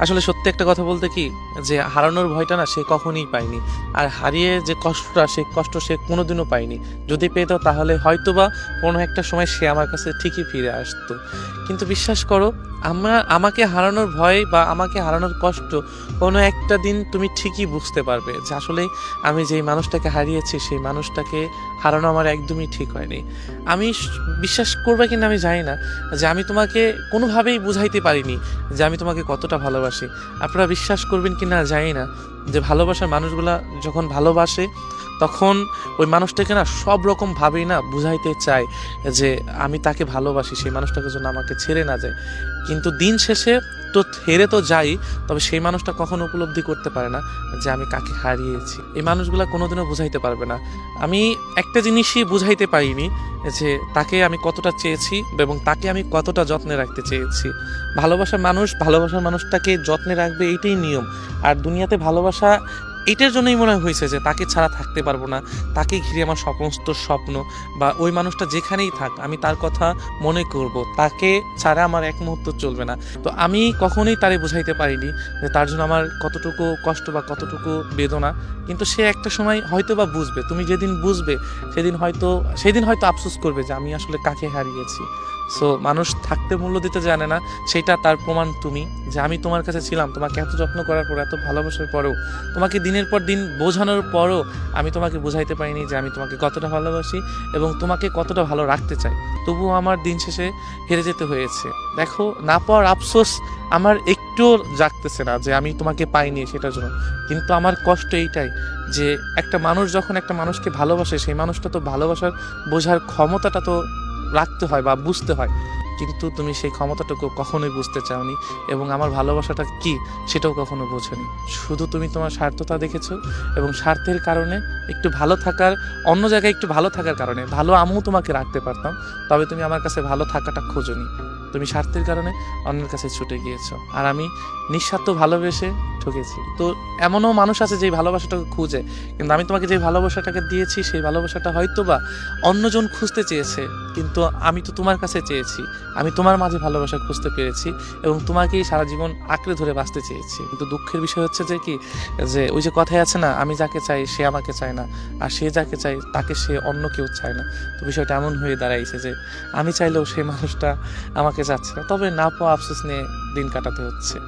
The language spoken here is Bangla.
আসলে সত্যি একটা কথা বলতে কি, যে হারানোর ভয়টা না সে কখনোই পায়নি। আর হারিয়ে যে কষ্টটা, সে কষ্ট সে কোনোদিনও পায়নি। যদি পেত তাহলে হয়তোবা কোনো একটা সময় সে আমার কাছে ঠিকই ফিরে আসতো। কিন্তু বিশ্বাস করো আমার আমাকে হারানোর ভয় বা আমাকে হারানোর কষ্ট কোনো একটা দিন তুমি ঠিকই বুঝতে পারবে যে আসলে আমি যেই মানুষটাকে হারিয়েছি, সেই মানুষটাকে হারানো আমার একদমই ঠিক হয়নি। আমি বিশ্বাস করবে কিনা আমি জানি না। যে আমি তোমাকে কোনোভাবেই বুঝাইতে পারিনি যে আমি তোমাকে কতটা ভালোবাসি। আপনারা বিশ্বাস করবেন কি না জানি না, যে ভালোবাসার মানুষগুলা যখন ভালোবাসে, তখন ওই মানুষটাকে না সব রকম ভাবেই না বুঝাইতে চায় যে আমি তাকে ভালোবাসি, সেই মানুষটাকে যেন আমাকে ছেড়ে না যায়। কিন্তু দিন শেষে তো হেরে তো যাই, তবে সেই মানুষটা কখনো উপলব্ধি করতে পারে না যে আমি কাকে হারিয়েছি। এই মানুষগুলো কোনোদিনও বুঝাইতে পারবে না। আমি একটা জিনিসই বুঝাইতে পারিনি যে তাকে আমি কতটা চেয়েছি এবং তাকে আমি কতটা যত্নে রাখতে চেয়েছি। ভালোবাসার মানুষ, ভালোবাসার মানুষটাকে যত্নে রাখবে, এইটাই নিয়ম। আর দুনিয়াতে ভালোবাসা এটার জন্যই মনে হয়েছে যে তাকে ছাড়া থাকতে পারব না, তাকে ঘিরে আমার সমস্ত স্বপ্ন বা ওই মানুষটা যেখানেই থাক আমি তার কথা মনে করব, তাকে ছাড়া আমার এক মুহূর্ত চলবে না। তো আমি কখনোই তারে বুঝাইতে পারিনি যে তার জন্য আমার কতটুকু কষ্ট বা কতটুকু বেদনা, কিন্তু সে একটা সময় হয়তো বা বুঝবে, তুমি যেদিন বুঝবে সেদিন হয়তো সেদিন হয়তো আফসোস করবে যে আমি আসলে কাকে হারিয়েছি। সো মানুষ থাকতে মূল্য দিতে জানে না, সেটা তার প্রমাণ তুমি যে আমি তোমার কাছে ছিলাম, তোমাকে এত যত্ন করার পর, এত ভালোবাসার পরেও তোমাকে দিনের পর দিন বোঝানোর পরও আমি তোমাকে বোঝাইতে পারিনি যে আমি তোমাকে কতটা ভালোবাসি এবং তোমাকে কতটা ভালো রাখতে চাই। তবুও আমার দিন শেষে হেরে যেতে হয়েছে। দেখো, না পাওয়ার আফসোস আমার একটুও জাগতেছে না যে আমি তোমাকে পাইনি সেটার জন্য। কিন্তু আমার কষ্ট এইটাই যে একটা মানুষ যখন একটা মানুষকে ভালোবাসে, সেই মানুষটা তো ভালোবাসার বোঝার ক্ষমতাটা তো রাখতে হয় বা বুঝতে হয়। কিন্তু তুমি সেই ক্ষমতাটুকু কখনোই বুঝতে চাওনি এবং আমার ভালোবাসাটা কি সেটাও কখনো বোঝনি। শুধু তুমি তোমার স্বার্থতা দেখেছ এবং স্বার্থের কারণে একটু ভালো থাকার, অন্য জায়গায় একটু ভালো থাকার কারণে, ভালো আমিও তোমাকে রাখতে পারতাম, তবে তুমি আমার কাছে ভালো থাকাটা খোঁজনি। তুমি স্বার্থের কারণে অন্যের কাছে ছুটে গিয়েছো। আর আমি নিঃস্বার্থ ভালোবেসে ঠকেছি। তো এমনও মানুষ আছে যে ভালোবাসাটাকে খুঁজে, কিন্তু আমি তোমাকে যে ভালোবাসাটাকে দিয়েছি, সেই ভালোবাসাটা হয়তো বা অন্যজন খুঁজতে চেয়েছে, কিন্তু আমি তো তোমার কাছে চেয়েছি। আমি তোমার মাঝে ভালোবাসা খুঁজতে পেরেছি এবং তোমাকেই সারা জীবন আঁকড়ে ধরে বাঁচতে চেয়েছি। কিন্তু দুঃখের বিষয় হচ্ছে যে কি, যে ওই যে কথাই আছে না, আমি যাকে চাই সে আমাকে চায় না, আর সে যাকে চাই তাকে সে অন্য কেউ চায় না। তো বিষয়টা এমন হয়ে দাঁড়াইছে যে আমি চাইলেও সেই মানুষটা আমাকে চাচ্ছে না। তবে না পাওয়া আফসোস নিয়ে দিন কাটাতে হচ্ছে।